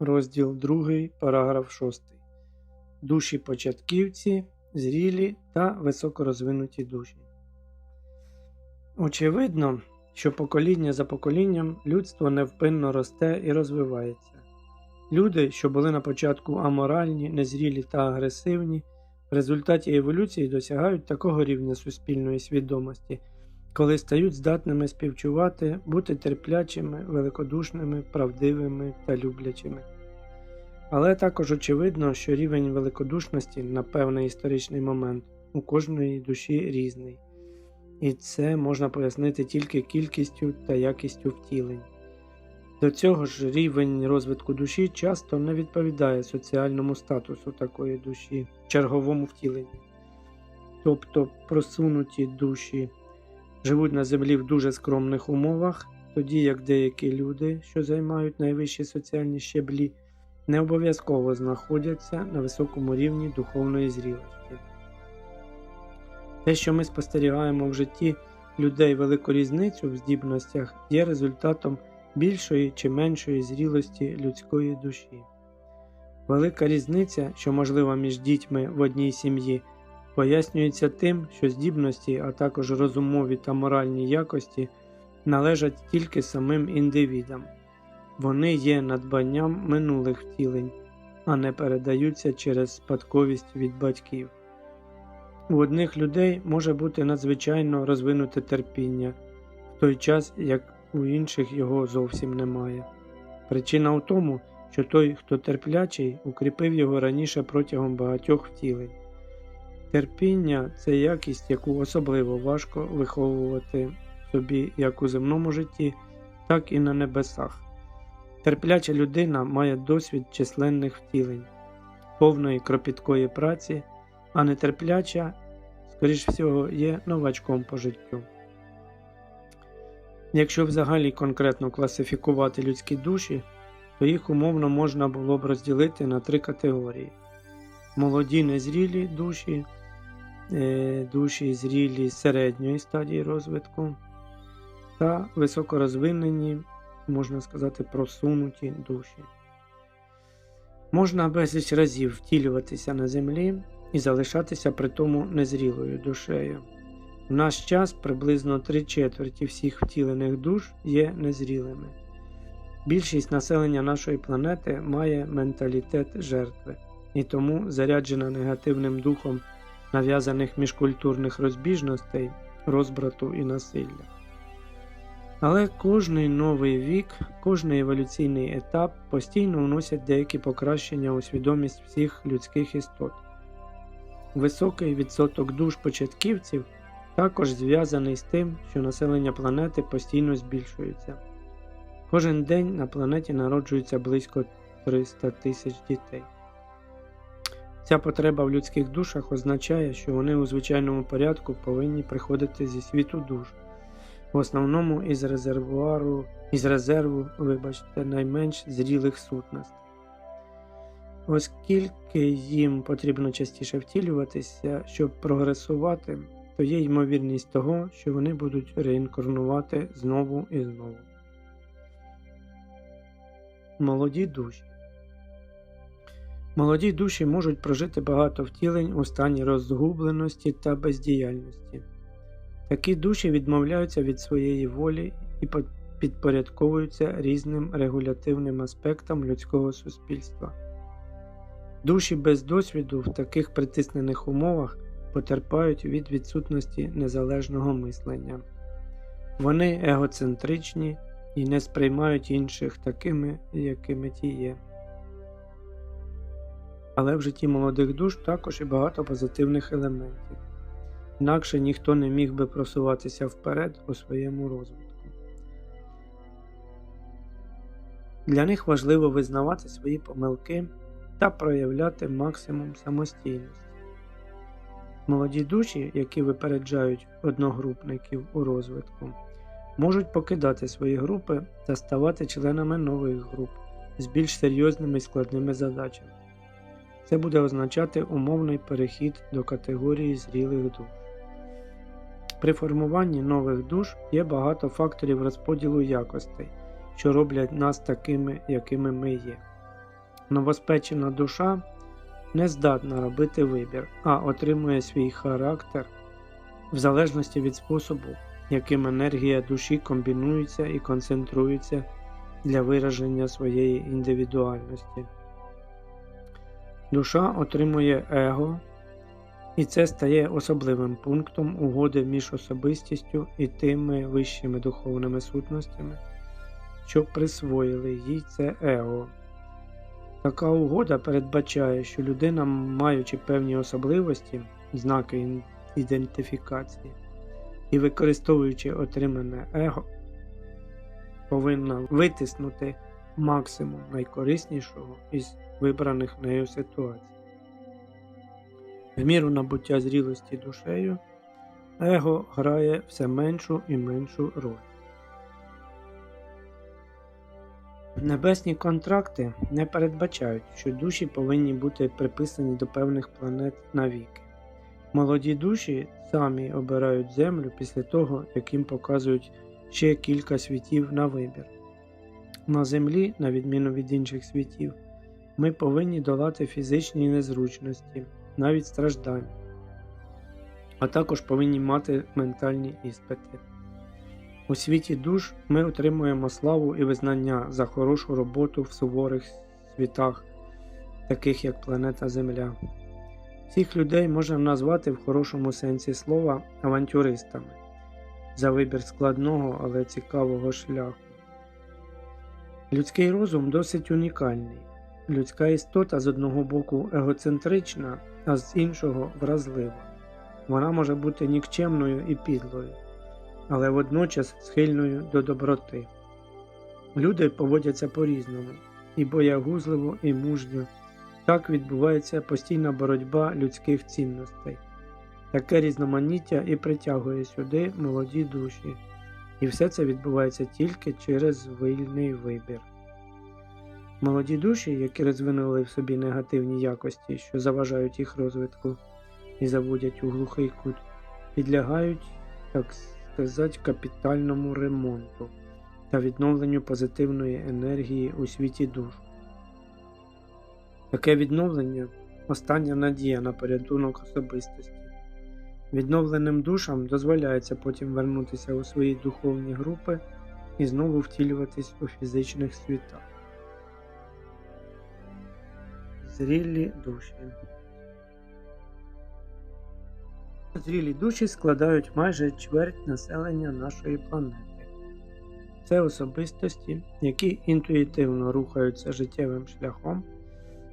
розділ 2, параграф 6. Душі початківці, зрілі та високорозвинуті душі. Очевидно, що покоління за поколінням людство невпинно росте і розвивається. Люди, що були на початку аморальні, незрілі та агресивні, в результаті еволюції досягають такого рівня суспільної свідомості, коли стають здатними співчувати, бути терплячими, великодушними, правдивими та люблячими. Але також очевидно, що рівень великодушності на певний історичний момент у кожної душі різний, і це можна пояснити тільки кількістю та якістю втілень. До цього ж рівень розвитку душі часто не відповідає соціальному статусу такої душі, черговому втіленні. Тобто просунуті душі живуть на землі в дуже скромних умовах, тоді як деякі люди, що займають найвищі соціальні щеблі, не обов'язково знаходяться на високому рівні духовної зрілості. Те, що ми спостерігаємо в житті людей велику різницю в здібностях, є результатом більшої чи меншої зрілості людської душі. Велика різниця, що можлива між дітьми в одній сім'ї, пояснюється тим, що здібності, а також розумові та моральні якості належать тільки самим індивідам. Вони є надбанням минулих втілень, а не передаються через спадковість від батьків. У одних людей може бути надзвичайно розвинуте терпіння, в той час як у інших його зовсім немає. Причина в тому, що той, хто терплячий, укріпив його раніше протягом багатьох втілень. Терпіння це якість, яку особливо важко виховувати собі як у земному житті, так і на небесах. Терпляча людина має досвід численних втілень, повної кропіткої праці, а нетерпляча, скоріш всього, є новачком по життю. Якщо взагалі конкретно класифікувати людські душі, то їх умовно можна було б розділити на три категорії: молоді незрілі душі, душі зрілі середньої стадії розвитку та високорозвинені, можна сказати, просунуті душі. Можна безліч разів втілюватися на землі і залишатися при тому незрілою душею. В наш час приблизно три четверті всіх втілених душ є незрілими. Більшість населення нашої планети має менталітет жертви і тому заряджена негативним духом нав'язаних міжкультурних розбіжностей, розбрату і насилля. Але кожний новий вік, кожний еволюційний етап постійно вносять деякі покращення у свідомість всіх людських істот. Високий відсоток душ початківців також зв'язаний з тим, що населення планети постійно збільшується. Кожен день на планеті народжується близько 300 тисяч дітей. Ця потреба в людських душах означає, що вони у звичайному порядку повинні приходити зі світу душ, в основному із резервуару, із резерву, вибачте, найменш зрілих сутностей. Оскільки їм потрібно частіше втілюватися, щоб прогресувати, то є ймовірність того, що вони будуть реінкарнувати знову і знову. Молоді душі Молоді душі можуть прожити багато втілень у стані розгубленості та бездіяльності. Такі душі відмовляються від своєї волі і підпорядковуються різним регулятивним аспектам людського суспільства. Душі без досвіду в таких притиснених умовах потерпають від відсутності незалежного мислення. Вони егоцентричні і не сприймають інших такими, якими ті є. Але в житті молодих душ також і багато позитивних елементів, інакше ніхто не міг би просуватися вперед у своєму розвитку. Для них важливо визнавати свої помилки та проявляти максимум самостійності. Молоді душі, які випереджають одногрупників у розвитку, можуть покидати свої групи та ставати членами нових груп з більш серйозними і складними задачами. Це буде означати умовний перехід до категорії зрілих душ. При формуванні нових душ є багато факторів розподілу якостей, що роблять нас такими, якими ми є. Новоспечена душа не здатна робити вибір, а отримує свій характер в залежності від способу, яким енергія душі комбінується і концентрується для вираження своєї індивідуальності. Душа отримує его, і це стає особливим пунктом угоди між особистістю і тими вищими духовними сутностями, що присвоїли їй це его. Така угода передбачає, що людина, маючи певні особливості, знаки ідентифікації і використовуючи отримане его, повинна витиснути максимум найкориснішого із вибраних нею ситуацій. В міру набуття зрілості душею, его грає все меншу і меншу роль. Небесні контракти не передбачають, що душі повинні бути приписані до певних планет навіки. Молоді душі самі обирають Землю після того, як їм показують ще кілька світів на вибір. На Землі, на відміну від інших світів, ми повинні долати фізичні незручності, навіть страждання, а також повинні мати ментальні іспити. У світі душ ми отримуємо славу і визнання за хорошу роботу в суворих світах, таких як планета Земля. Всіх людей можна назвати в хорошому сенсі слова авантюристами за вибір складного, але цікавого шляху. Людський розум досить унікальний. Людська істота з одного боку егоцентрична, а з іншого вразлива. Вона може бути нікчемною і підлою але водночас схильною до доброти. Люди поводяться по-різному, і боягузливо, і мужньо. Так відбувається постійна боротьба людських цінностей. Таке різноманіття і притягує сюди молоді душі, і все це відбувається тільки через вільний вибір. Молоді душі, які розвинули в собі негативні якості, що заважають їх розвитку і заводять у глухий кут, підлягають, так сказати, капітальному ремонту та відновленню позитивної енергії у світі душ. Таке відновлення остання надія на порятунок особистості. Відновленим душам дозволяється потім вернутися у свої духовні групи і знову втілюватись у фізичних світах. Зрілі душі Зрілі душі складають майже чверть населення нашої планети. Це особистості, які інтуїтивно рухаються життєвим шляхом,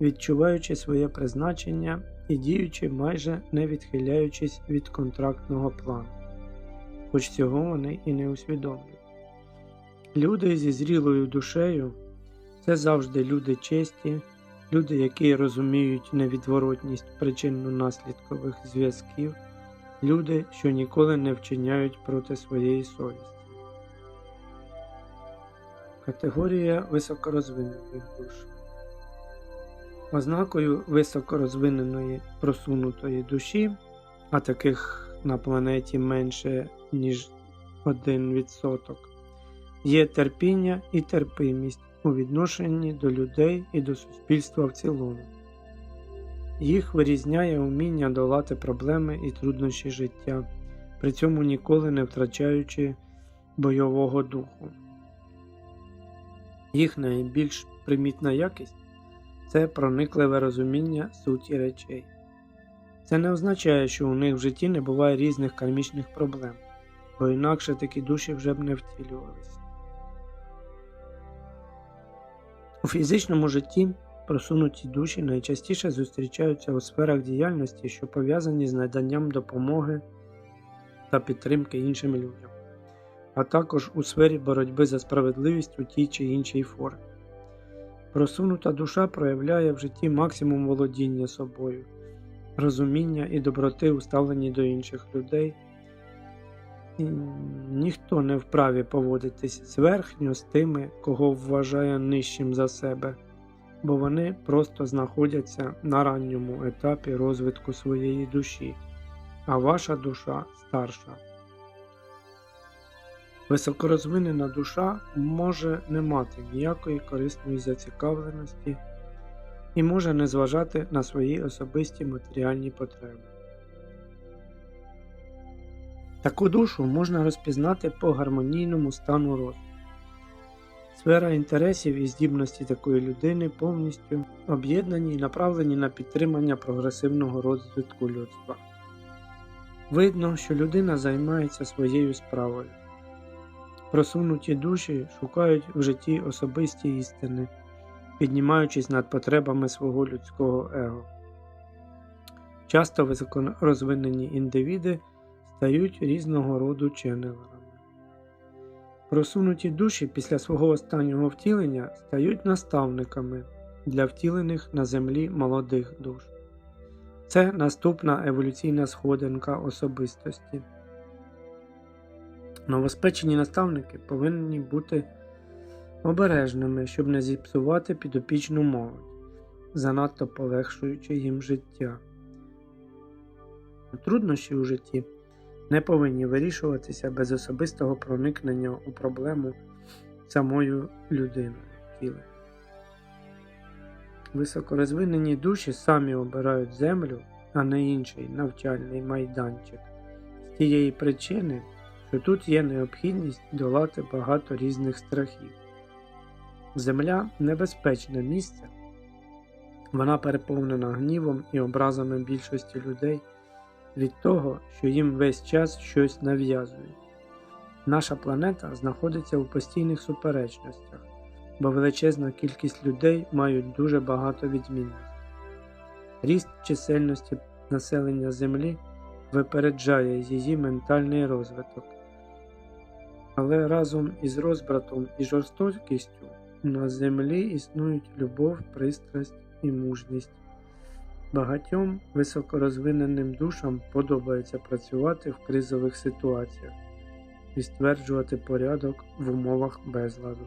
відчуваючи своє призначення і діючи майже не відхиляючись від контрактного плану, хоч цього вони і не усвідомлюють. Люди зі зрілою душею це завжди люди честі, люди, які розуміють невідворотність причинно-наслідкових зв'язків люди, що ніколи не вчиняють проти своєї совісті. Категорія високорозвинених душ. Ознакою високорозвиненої просунутої душі, а таких на планеті менше, ніж 1%, є терпіння і терпимість у відношенні до людей і до суспільства в цілому. Їх вирізняє вміння долати проблеми і труднощі життя, при цьому ніколи не втрачаючи бойового духу. Їх найбільш примітна якість це проникливе розуміння суті речей. Це не означає, що у них в житті не буває різних кармічних проблем, бо інакше такі душі вже б не втілювалися. У фізичному житті Просунуті душі найчастіше зустрічаються у сферах діяльності, що пов'язані з наданням допомоги та підтримки іншим людям, а також у сфері боротьби за справедливість у тій чи іншій формі. Просунута душа проявляє в житті максимум володіння собою, розуміння і доброти у ставленні до інших людей. Ніхто не вправі поводитись зверхньо з тими, кого вважає нижчим за себе бо вони просто знаходяться на ранньому етапі розвитку своєї душі, а ваша душа старша. Високорозвинена душа може не мати ніякої корисної зацікавленості і може не зважати на свої особисті матеріальні потреби. Таку душу можна розпізнати по гармонійному стану розвитку. Сфера інтересів і здібності такої людини повністю об'єднані і направлені на підтримання прогресивного розвитку людства. Видно, що людина займається своєю справою. Просунуті душі шукають в житті особисті істини, піднімаючись над потребами свого людського его. Часто високорозвинені індивіди стають різного роду ченнелерами. Просунуті душі після свого останнього втілення стають наставниками для втілених на землі молодих душ. Це наступна еволюційна сходинка особистості. Новоспечені наставники повинні бути обережними, щоб не зіпсувати підопічну молодь, занадто полегшуючи їм життя. Труднощі у житті не повинні вирішуватися без особистого проникнення у проблему самою людиною тіла. Високорозвинені душі самі обирають землю, а не інший навчальний майданчик з тієї причини, що тут є необхідність долати багато різних страхів. Земля небезпечне місце, вона переповнена гнівом і образами більшості людей від того, що їм весь час щось нав'язують. Наша планета знаходиться у постійних суперечностях, бо величезна кількість людей мають дуже багато відмінностей. Ріст чисельності населення Землі випереджає її ментальний розвиток. Але разом із розбратом і жорстокістю на землі існують любов, пристрасть і мужність. Багатьом високорозвиненим душам подобається працювати в кризових ситуаціях і стверджувати порядок в умовах безладу.